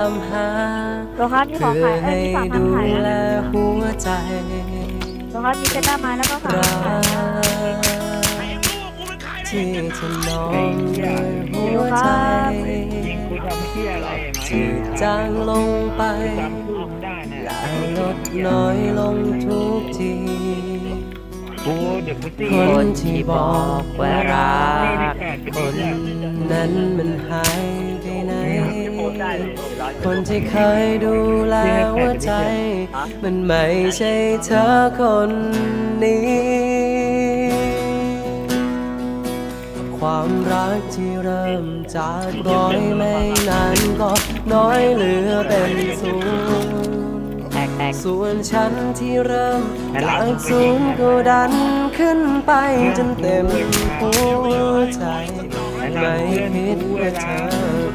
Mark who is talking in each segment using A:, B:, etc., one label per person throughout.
A: ตามหา
B: โลคัสที่ขอ
A: เพื่อ
B: ขายเอ้
A: ให้
B: ยที่ฝากพัน
A: ดู
B: ขาย
A: แล
B: นะ
A: หัวใจ
B: โลคัสมีเซต้าไม้แล้วก็ฝาก
A: รั
B: พันขาย
A: กที่ถนอมด้วยหัวใจ
C: ยิงกูทำเที่ยอะไรไหม
A: ที่จางลงไป
C: จำพูดมึงได้นะ
A: และลดน้อยลงทุกที
C: กูเดี๋ยวกูตี
A: คนที่บอกว่ารักคนนั้นมันหายไปไหน คนที่เคยดูแลหัวใจ มันไม่ใช่เธอคนนี้ ความรักที่เริ่มจากร้อยไม่นานก็น้อยเหลือเป็นศูนย์ส่วนฉันที่เริ่มจากศูนย์ก็ดันขึ้นไปจนเต็มหัวใจ ไม่คิดว่าเธอ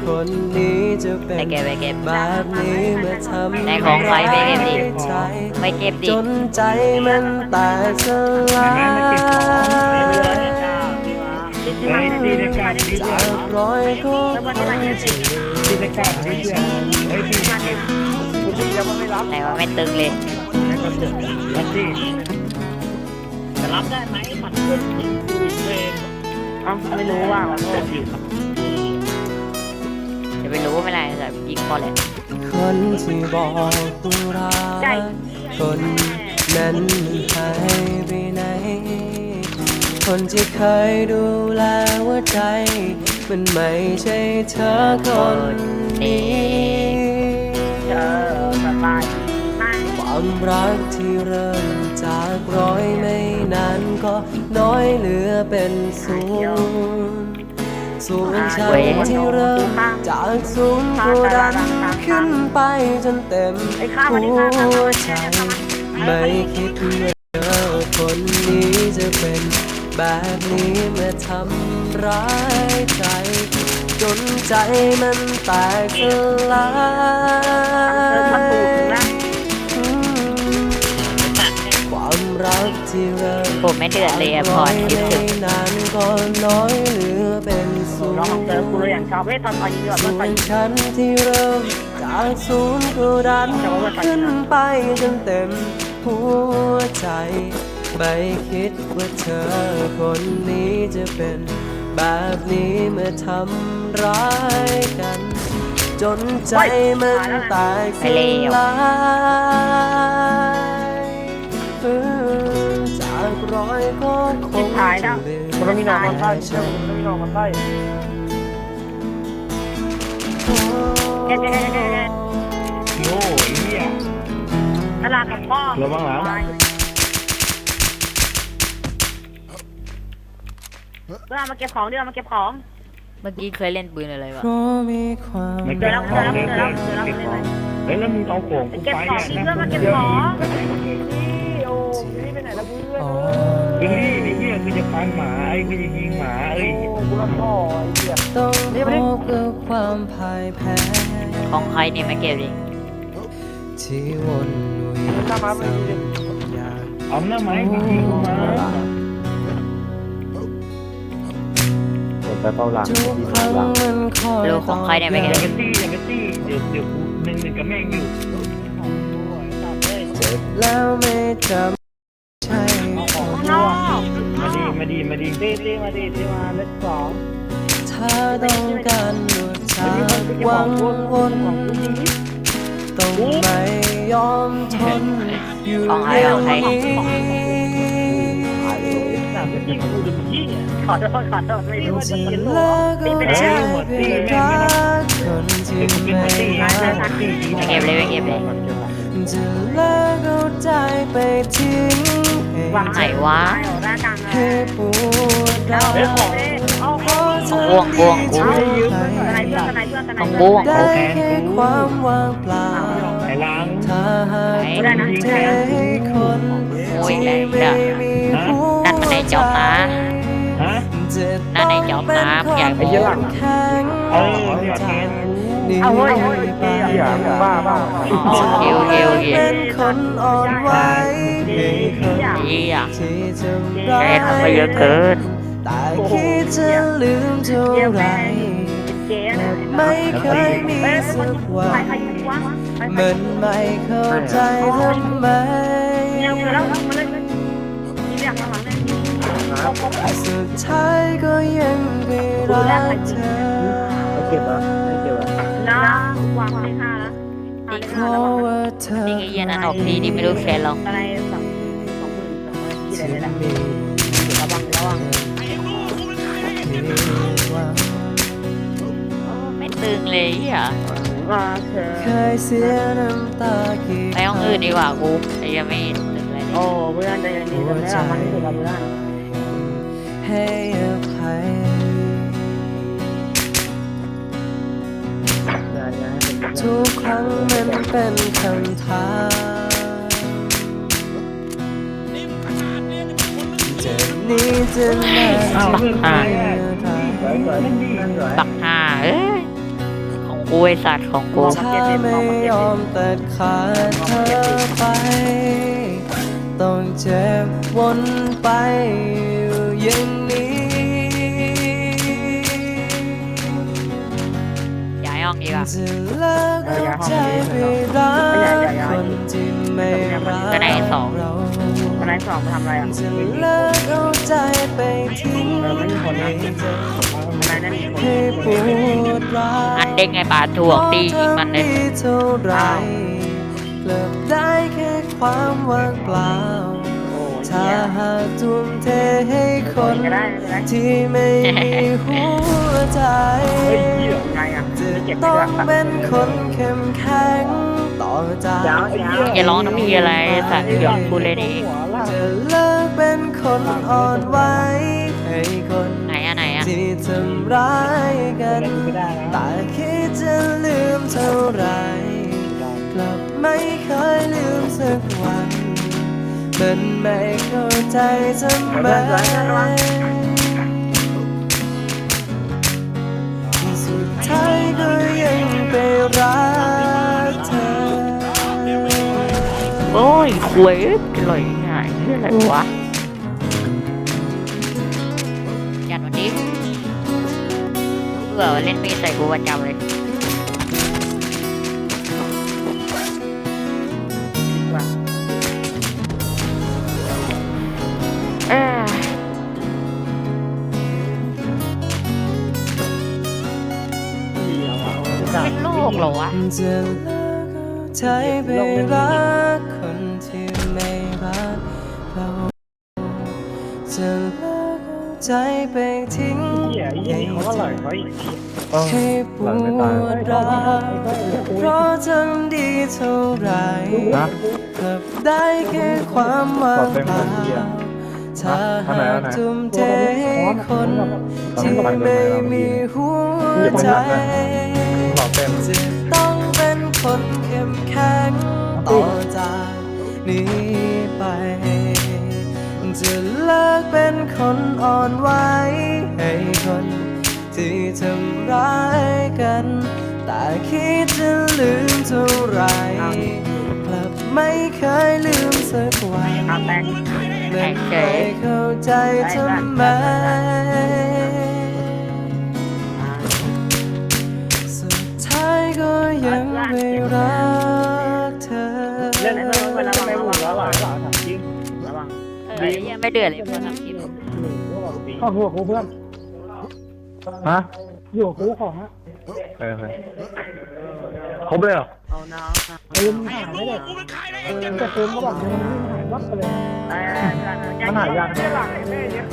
A: คนนี้จะเป็
D: ไป
A: น
D: เก็บไปเก็บ
A: แบบนี้เมื่อทำ
D: ไหนของใครไปเก็บดิ
A: ใจ
D: ไปเก็บดิ
A: จนใจมันแตกสลาย
C: เฮ้ยตีในการดีด้ว
A: จายกรอยก็คงจะ
C: ตีในที่ไห
D: นว่าไม่ตึงเลย
C: แล้วก็เดือดแล้วตีจะรับได้ไหมมันขึ้นดูเอง เอ้าไม่รู้ว่ามันจะอยู่
D: จะไปรู้ไม่ได้แต่ยิงพอแหละ
A: คนที่บอกตัวรักคนนั้นหายไปไหน คนที่เคยดูแลหัวใจ มันไม่ใช่เธอคนนี้
B: เออสบายมาก
A: ความรักที่เริ่ม จากร้อยไม่นานก็น้อยเหลือเป็นศูนย์ส่วนฉันที่เริ่มจากศูนย์ก็ดันขึ้นไปจนเต็มหัวใจไม่คิดว่าเธอคนนี้จะเป็นแบบนี้มื่อทำร้ายใจ จนใจมันแตกสลาย
D: ผมไม่เดือดเลยอะพอคิดถึง
A: นานก็น้อยเหลือเป็นศูน
B: น้องของเติมกูเลยอย่างชอบเว้ยตอนตอนนี้แบบ
A: ส่
B: ตอนต
A: ว
B: อน
A: น
B: นี้
A: ฉันที่เริ่มจากศูนย์ก็ดันขึ้นไปจนเต็มหัวใจ ไม่คิดว่าเธอคนนี้จะเป็นแบบนี้เมื่อทำร้ายกัน จนใจมันแตกสลาย รอยก็คงจะเหลือ
C: มันต้องมีนอนมันใต้เชื่อมันต้องมีนอนมันใต้
B: เจ๊เจ๊เจ๊เจ๊
C: โง่ไอ้เหี้ย
B: ตลาดกับพ่อ
C: ระวังหลัง
B: เมื่อมาเก็บของเดี๋ยวมาเก็บของ
D: เมื่อกี้เคยเล่นปืนอะไรวะ
A: เพราะมีความ
C: ไม่เก็บของเลยเก็บของเฮ้ยแล้วมึงเอาของกู
B: เก็บ
C: ไป
B: ของ
C: เนี่ย
B: นี่
C: นะ
B: เพื่อนมาเก็บของโอ้นี่ ไปไหนแล้วเพื่อน
A: อ๋อ
C: ยิงนี่ไอ้เหี้ยกูจะฟันหมาไอ้กูจะยิงหมาเอ้ย
B: กูรับพ่อไอ้เหี้ย
A: ต้องพบกับความพ่ายแพ้
D: ของใครนี่มาเก็บดิ
A: ที่วนเวียนซ้ำอยาก
C: เอาหน้าไม้กูยิงกูมา
E: ไปเฝ้าหลัง
A: ทุกครั้งมันคอย
D: โลของใครเนี่ยมา
C: อ
D: เก็
C: ย่า
D: บ
C: ไปตีอย่าไปตีเดี๋ยวเดี๋ยวกูหนึ่งหนึ่งกับแม่งอยู่
A: เจ็บแล้วไม่จำใช่คน
B: นอก
C: มา ดีมาดีมาดีตีตีมาดีตีมาเล็กสอง
A: ถ้าต้องการหลุดจากวังวนต้องไม่ยอมทนอยู่
D: ของใคร
A: อย่า
D: ของงใคร
A: นี้
C: สามจะยิงกูจะยิง
B: ขอโทษขอโทษไม่รู้ว่าจะ
A: จะ
B: เป็น
A: เลิ
B: ลูก
A: กเอาใจเพื่อรักคนที่
C: เดี๋ยวกูเป็น
A: ไม่
C: มาตี
A: รัก
C: ตีตี
D: ไปเก็บเลยไปเก็บเลย
A: จะเลิกเอาใจไปทิ้งให้
B: วาง
D: ไหนวะ
B: หน้าตัง
A: ให้ปวดร้าว
B: เอา
A: เพราะเธอ
D: บ่วงบ่วงกู
B: เอาทนายเพื่อนทนายเพื่อนทนาย
D: ของ
B: เพื่อน
D: บ่วง
A: ได้แค่ความว่างเปล่า
C: ไอ้ล้าง
A: ถ้าหาก
D: ไหน
A: ต้องเทให้คน
D: โอ้ย
A: ที่
D: แรง
A: ไม่
D: จ้ะ
A: มีหัว
D: นั่นมันในจอบนะ
C: ฮะ
A: จะ
D: นั่นในจอบนะอยาก
A: ไอ้ยี่หลังแข็ ง
C: เออเนี่ยแกน
A: นี่
B: เอาเฮ้ย
A: ไป
E: อย่าบ้าบ้า
D: อ๋อโอเคโอเคโอเค
A: เป็นคนอ่อนไหวให้คน
D: เยี่ย
A: ที่จะ
D: แกทำไปเยอะเกิน
A: แต่คิดจะลืมเท่าไหร
B: เจ๊นะ
A: ไไม่เคยมีสักวั
B: ใคร
A: น
B: ใครยิงวะใครใคร
A: มันไม่เข้าใจทำไม
B: เนี่ยเจอแล้วมาเลยยิงอย่างหลังเลยป๊อปป๊อป
A: สุดท้ายก็ยังไปรักเธอ
C: เก็บวะไม่เก็บว
B: ห้าเลข
A: เพ
B: ห้า
A: ราะ
B: แล้ว
A: ว่าเธอ
D: นี่ไอ้เหี้ยนั้นออกทีนี่ไม่รู้แค่ลอง
B: อะไรสองสองหมื่นสองหมื่นที่
A: จะ
B: ไหนได้
A: มี
B: ระวังระวัง
D: โอ้ไม่ตึงเลยเหี้ย
B: ว่าเธอ
A: เคยเสียน้ำตากี่
D: ไปห้องอื่นดีกว่ากูไอ้ยังไม่ตึงเลย
B: โอ้เพื่อนใจเย็นดีเลยนะมันที่สุดแล้วเพื่อน
A: ให้อ ทุกครั้งมันเป็นคำถามจะหนี้จะมาที่ไหนอะไร
C: สวยสวยนั่นสวย
D: ปักห้าเอ้ยของกูไอสัตว์ของกู
A: ถ้าไม่ยอมตัดขาดเธอไป ต้องเจ็บวนไป จะเลิกเอาใจไปรักคนที่ไม่รัก
D: ก็ได้สอง
A: เรา
B: วันไหนสอบมาทำอะไรอะ
A: จะเลิกเอาใจไปทิ้งให้เธอ
B: อะไรนั่นอีคน
A: ให้ปวดร้าว
D: อันเด้งไงปลาถ่วงตีมันเลย
A: พราะเท่าไรกลับได้แค่ความว่างเปล่า ถ้า
B: หา
A: กทุ่มเทให้คน
B: ก็ได้ก็ได้
A: ที่ไม่มีหัวใจ
B: เฮ้ยเหี้ยไงอะ
A: จะ
B: เก็บ
A: ต้อง
B: ย
A: เป็นคนเข้มแข็งต่อจาก
B: ดี๋ยวไอ้เหี้ย
D: อย่าร้องน้ำมีอะไรสัตว์เดี๋ยวกูเลยนี่
A: จะเลิกเป็นคนอ่อนไหวให้คน
D: ไหนอะไหนอะ
A: ที่ทำร้ายกันแต่คิดจะลืมเท่าไหรกลับไม่เคยลืมสัก มันไม่เข้าใจทำไมสุดท้ายก็ยังไปรักเธอ
D: โอ้ยควยอร่อยหายเรื่องอะไรวะยันวันนี้เบื่อเล่นมีใส่กูประจำเลย
A: จะเลิกเอาใจไปรักคนที่ไม่รักเราจะเลิกเอาใจไปทิ้ง
C: เหี้ยไอ้เหี้ยเขาอร่อยเขาอีก
A: ให้ปวดร้าวเพราะทำดีเท่าไหรกลับได้แค่ความว่างเปล่าถ้าหากทุ่มเทให้คนที่ไม่มีหัวใจ
C: หล่อเต็ม
A: วันเอา
B: แตง
A: ไม่เคยเข้าใจทำไมสุดท้ายก็ยังไม่รักเธอ
B: เรื่องนั้นเวลา
C: ไม่
B: ระ
C: หม
B: วั
C: ด
B: ง
C: แล้ว
B: ระ
C: อ
B: วั
C: ร่องยหรอถามจริง
B: ระวัง
D: เออยังไม่เดือดเลยเพื่อนทำคลิป
C: ข้าวหัวกูเพื่อนฮะอยู่กูของฮะเออครบเลยเหรอ
B: เอาน้อง
C: เติมหายไม่ได้เออจะเติมก็บอกมันหายวับไปเลย มันหายาก
B: ไม่หลังเลยแม่เนี่ย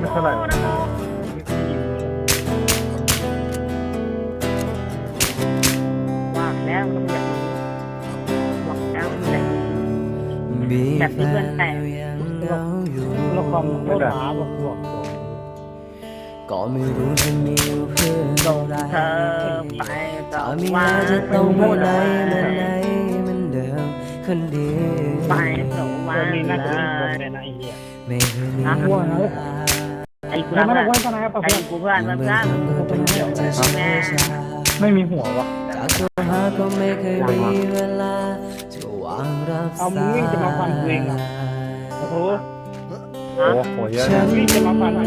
C: ไม่เท่าไหร่
B: ว่างแล้วต้องแบบว่างแล้วแบบ
A: มีแฟนแล้วยังเหงาอยู่
C: ละครโคตรหาบอกบอก
A: ก็ไม่รู้จะมีเพื่อนเท่าไร
B: ไปต่อ
A: ถ้ามี
B: ว่า
A: แล้วจะต้องไปไหนมาไหนเหมันเดิมคนเดียว
B: ไปต่อว่า
C: ตัวนี้น่าจะ
B: เล
C: เป็นคน
B: ย
C: นะไอ้เหี้ย
A: ไม่เคยมี
B: อ่ไอ้กู
C: ไม่ได้ไว้ตอนไหนครับ
B: ไอ้กูเพื่อนเพื่อนเพื่อน
A: เป็นเรื่องที่ช้าช้า
C: ไม่มีหัววะ
A: จากตัวหาก็ไม่เคยมีเวลาจะวางรับ
C: เอามึ
A: สาง
C: วิ่งจะมาฟันกูเอง
A: ย
C: เหรอโอ้โห โอ้โหเยอะนะ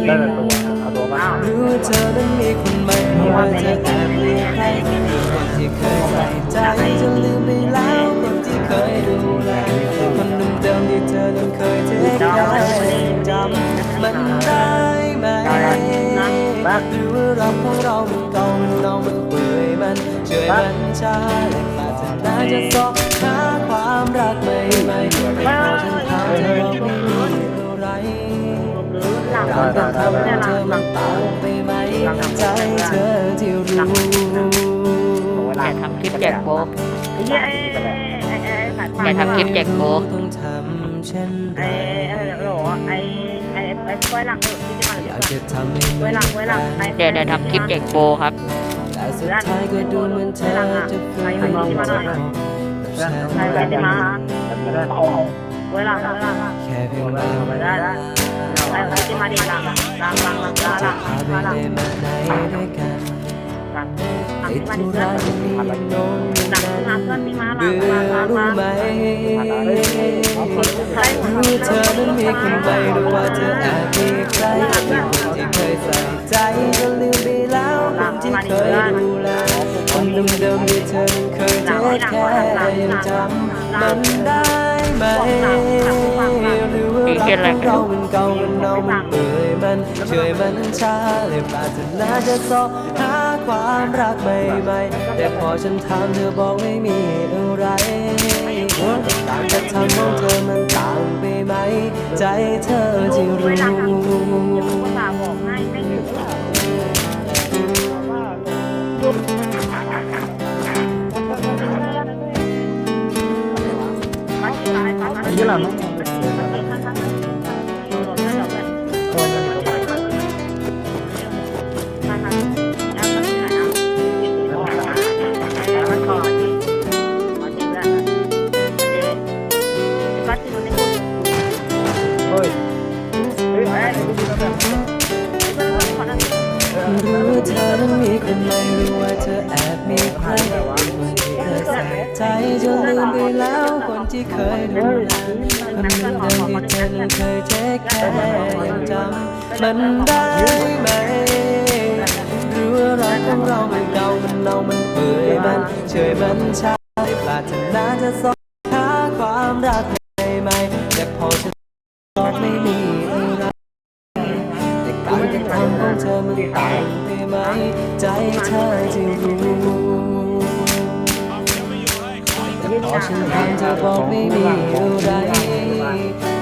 C: ได้แต่ตัวเอาตัวมา
A: รู้เธอนั้นมีคนใหม่ว่าเธอแอบมีใครคนที่เคยใส่ใจจนลืมไปแล้วคนที่เคยดูแลคนเดิมๆที่เธอนั้นเคยเทคแคร์จำมันได้ไหมหรือว่ารักของเรามันเก่ามันเน่ามันเปื่อยมันเฉอยมันช้าและปรารถนาจะสอบ ทำเนี่
B: ย
A: ของ
B: หลั
A: เธ
B: ง
A: อมันต่างไปไหมใจเธอที่รู้
D: อย่าทำคลิปแจกโบ
B: ไอ้เหี้ยไอ้ไอ้ไอ้สายไฟ
D: อย่าทำคลิปแจกโบ
A: ต้องทำเช่นไอ้
B: ไอ้โหลไอ้ไอ้ไอ้ไว้หลังที่จะมา
A: อยากจะทำให้
B: ไว้หลังไว้หลัง
D: เดี๋ยวเดี๋ยวทำคลิปแจกโบครับ
A: แต่สุดท้ายก็ดูเหมือนเธอจะฝืน
B: ใครไปจะมา ไว้หลังไว้หลัง
A: แค่เพียงเรา
B: ได้ได้ไอ้ไอ้จะมาดีหลังหลังหลังหลังหลังหลังหลัง
A: พาไป
B: หลัง
A: ได้มาไหนด้วยกัน
B: หลัง
A: ติด
B: มา
A: ธุ
B: ดี
A: ระ
B: เพื่อน
A: ที่มีโน้น
B: หลังมาเพื่อนมีมาหลั
A: เบื่
B: ง
A: อ
B: มาหลัง
A: รู้
B: มา
A: ไหม
B: ใคร
A: รู้เธอนั้นมีคนใหม่หรือว่าเธอแอบมีใครคนที่เคยใส่ใจจนลืมไปแล้วคนที่เคยดูแลคนเดิมๆที่เธอนั้นเคยเทคแคร์ยังจำมันได้ ไหมหรือว่ารักของเรามันเก่ามันเน่ามันเปื่อยมันเฉอยมันช้าเลยปรารถนาจะสอบหาความรักใหม่ๆแต่พอฉันถามเธอบอกไม่มีอะไรการกระทำของเธอมันต่างไปไหม ใจเธอที่รู้
B: นั้น
A: มีคนใหม่หรือว่าเธอแอบมีใครคนที่เคยใส่ใจจนลืมไปแล้วคนที่เคยดูแลคนเดิมที่เธอนั้นเคยเทคแคร์ยังจำมันได้ไหมหรือว่ารักของเรามันเก่ามันเน่ามันเปื่อยมันเฉยมันช้าปรารถนาจะสอบหาความรักใหม่ๆแต่พอฉันบอไม่มี เธอมันต่างไปไหม ใจเธอจะรู้แต่พอฉันทำเธอบอกไม่มีอะไร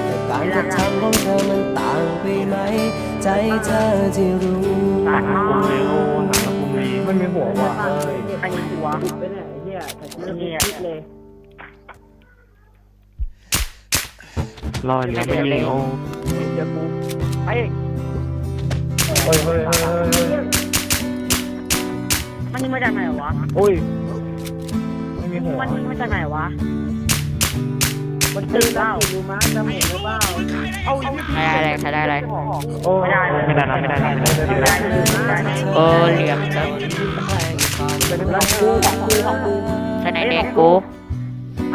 A: แต่การกระทำของเธอมันต่างไปไหม ใจเธอจะรู้
C: มันมีหัวว่ะ
B: ไปหัวไปไหนเหี้ยแต่เนี่ยเลย
E: รอดแล้วไม่ยิงโอ้
B: เดี๋ยวกูไป
C: เฮ้ยเฮ้ยเฮ้ย
B: มันยิงมาจากไหนวะ
C: โอ้ยไม่มีหัว
B: มันยิงมาจากไหนวะ มันตื่นเปล่าดูม้าจะเห็นหรือเปล่าเอา
D: ใครได้อะไรใครได้อะไร
C: โอ้
B: ไม่ได้
E: ไม่ได้นะไม่ได้นะไม่ได้
B: ไม่
E: นะ
B: ได้ไม่ได้
D: โอ้เหลี่ยมจัง
B: เป็นของกูของกูของกู
D: สไนเด็กกู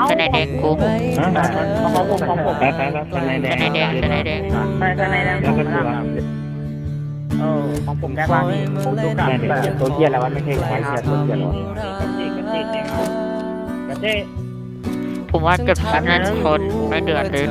D: สไนเด็กกู
B: ของผมของผม
E: แป๊บแป๊บแป๊บสไนแดง
D: ไนเด็กสไนเด็ก
B: ไปไปในนั้น ของผมเออของผมได้ป่ะพี่ผมดูกับ
E: แต่ตัวเกียร์แล้วว่าไม่ใช่ควายเกียร์ตัวเกียร์หรอ
B: กระเจ๊
D: ผมว่าเก็บชั้นนั้นคนไม่เดือดเลย